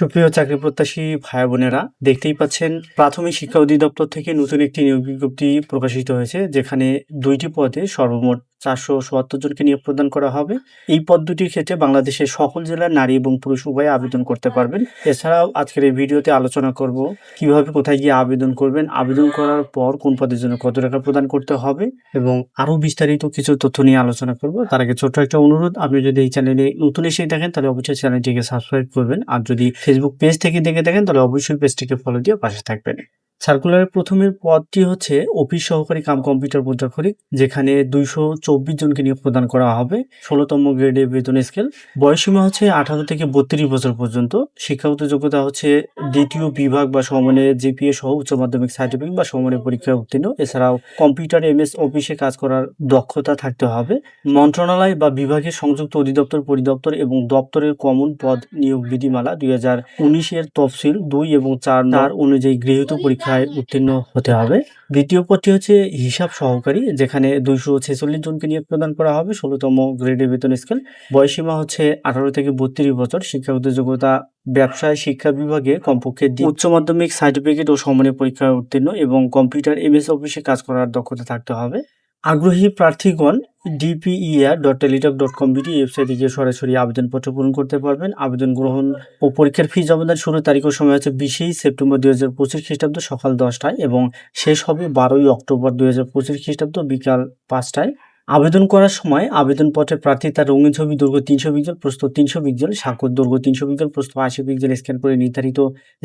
সুপ্রিয় চাকরি প্রত্যাশী ভাই বোনেরা, দেখতেই পাচ্ছেন, প্রাথমিক শিক্ষা অধিদপ্তর থেকে নতুন একটি নিয়োগ বিজ্ঞপ্তি প্রকাশিত হয়েছে, যেখানে দুইটি পদে সর্বমোট চারশো চুয়াত্তর জনকে নিয়োগ প্রদান করা হবে। এই পদ দুটির ক্ষেত্রে বাংলাদেশের সকল জেলার নারী এবং পুরুষ উভয়ে আবেদন করতে পারবেন। এছাড়াও আজকের এই ভিডিওতে আলোচনা করব কীভাবে কোথায় গিয়ে আবেদন করবেন, আবেদন করার পর কোন পদের জন্য কত টাকা প্রদান করতে হবে এবং আরও বিস্তারিত কিছু তথ্য নিয়ে আলোচনা করব। তার আগে ছোট্ট একটা অনুরোধ, আপনি যদি এই চ্যানেলে নতুন এসে দেখেন, তাহলে অবশ্যই চ্যানেলটিকে সাবস্ক্রাইব করবেন। আর যদি ফেসবুক পেজ থেকে দেখে থাকেন, তাহলে অবশ্যই পেজটিকে ফলো দিয়ে পাশে থাকবেন। সার্কুলারের প্রথমের পদটি হচ্ছে অফিস সহকারী কাম কম্পিউটার মুদ্রাক্ষরিক যেখানে দুইশো চব্বিশ জনকে নিয়োগ প্রদান করা হবে। ষোলোতম গ্রেডে বেতন স্কেল বয়সীমা হচ্ছে আঠারো থেকে বত্রিশ বছর পর্যন্ত। শিক্ষাগত যোগ্যতা হচ্ছে দ্বিতীয় বিভাগ বা সমমানের জিপিএ সহ উচ্চ মাধ্যমিক সার্টিফিকেট বা সমমানের পরীক্ষায় উত্তীর্ণ। এছাড়াও কম্পিউটার এমএস অফিসে কাজ করার দক্ষতা থাকতে হবে। মন্ত্রণালয় বা বিভাগের সংযুক্ত অধিদপ্তর, পরিদপ্তর এবং দপ্তরের কমন পদ নিয়োগ বিধিমালা দুই হাজার উনিশের তফসিল দুই এবং চার নার অনুযায়ী গৃহীত পরীক্ষায় উত্তীর্ণ হতে হবে। দ্বিতীয় পদটি হচ্ছে হিসাব সহকারী, যেখানে দুইশো ছেচল্লিশ জনকে নিয়োগ প্রদান করা হবে। ষোলোতম গ্রেডে বেতন স্কেল। বয়সীমা হচ্ছে আঠারো থেকে বত্রিশ বছর। শিক্ষাগত যোগ্যতা ব্যবসায় শিক্ষা বিভাগে কমপক্ষে উচ্চ মাধ্যমিক, সার্টিফিকেট ও সমানের পরীক্ষায় উত্তীর্ণ এবং কম্পিউটার এমএস অফিসে কাজ করার দক্ষতা থাকতে হবে। আগ্রহী প্রার্থীগণ D P E R dot Teletalk dot com B D ওয়েবসাইটে গিয়ে সরাসরি আবেদনপত্র পূরণ করতে পারবেন। আবেদন গ্রহণ ও পরীক্ষার ফি জমাদান শুরুর তারিখ ও সময় হচ্ছে বিশেই সেপ্টেম্বর দুই হাজার পঁচিশ খ্রিস্টাব্দ সকাল দশটায় এবং শেষ হবে বারোই অক্টোবর দুই হাজার পঁচিশ খ্রিস্টাব্দ বিকাল পাঁচটায়। আবেদন করার সময় আবেদনপত্রের প্রার্থী তার রঙিন ছবি, দৈর্ঘ্য তিনশো পিক্সেল, প্রস্থ তিনশো পিক্সেল স্বাক্ষর দৈর্ঘ্য তিনশো পিক্সেল, প্রস্থ আশি পিক্সেল স্ক্যান করে নির্ধারিত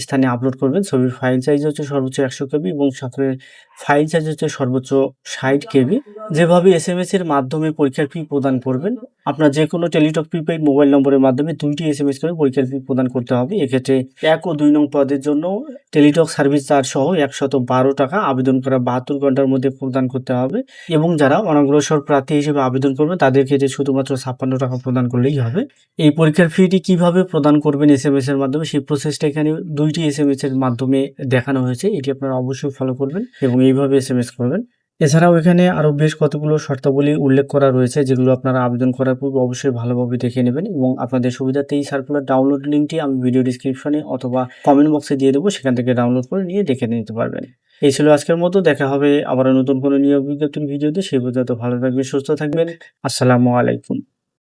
স্থানে আপলোড করবেন। ছবির ফাইল সাইজ হচ্ছে সর্বোচ্চ একশো কেবি এবং স্বাক্ষরের ফাইল সাইজ হচ্ছে সর্বোচ্চ ষাট কেবি। যেভাবে এস এম এস এর মাধ্যমে পরীক্ষার ফি প্রদান করবেন, আপনার যে কোনো টেলিটক প্রিপেইড মোবাইল নম্বরের মাধ্যমে দুইটি এস এম এস করে পরীক্ষার ফি প্রদান করতে হবে। এক্ষেত্রে এক ও দুই নং পদের জন্য টেলিটক সার্ভিস চার্জ সহ একশত বারো টাকা আবেদন করা বাহাত্তর ঘণ্টার মধ্যে প্রদান করতে হবে এবং যারা অনগ্রসর প্রার্থী হিসেবে আবেদন করবেন তাদের ক্ষেত্রে শুধুমাত্র ছাপ্পান্ন টাকা প্রদান করলেই হবে। এই পরীক্ষার ফিটি কীভাবে প্রদান করবেন এস এম এস এর মাধ্যমে, সেই প্রসেসটা এখানে দুইটি এস এম এস এর মাধ্যমে দেখানো হয়েছে। এটি আপনারা অবশ্যই ফলো করবেন এবং এইভাবে এস এম এস করবেন। এছাড়াও এখানে আরও বেশ কতগুলো শর্তাবলী উল্লেখ করা রয়েছে, যেগুলো আপনারা আবেদন করার পূর্বে অবশ্যই ভালোভাবে দেখে নেবেন এবং আপনাদের সুবিধাতে এই সার্কুলার ডাউনলোড লিঙ্কটি আমি ভিডিও ডিসক্রিপশনে অথবা কমেন্ট বক্সে দিয়ে দেবো, সেখান থেকে ডাউনলোড করে নিয়ে দেখে নিতে পারবেন। এই ছিল আজকের মতো, দেখা হবে আবার নতুন কোনো নিয়োগ বিজ্ঞপ্তির ভিডিওতে, সেই পর্যন্ত ভালো থাকবেন, সুস্থ থাকবেন, আসসালামু আলাইকুম।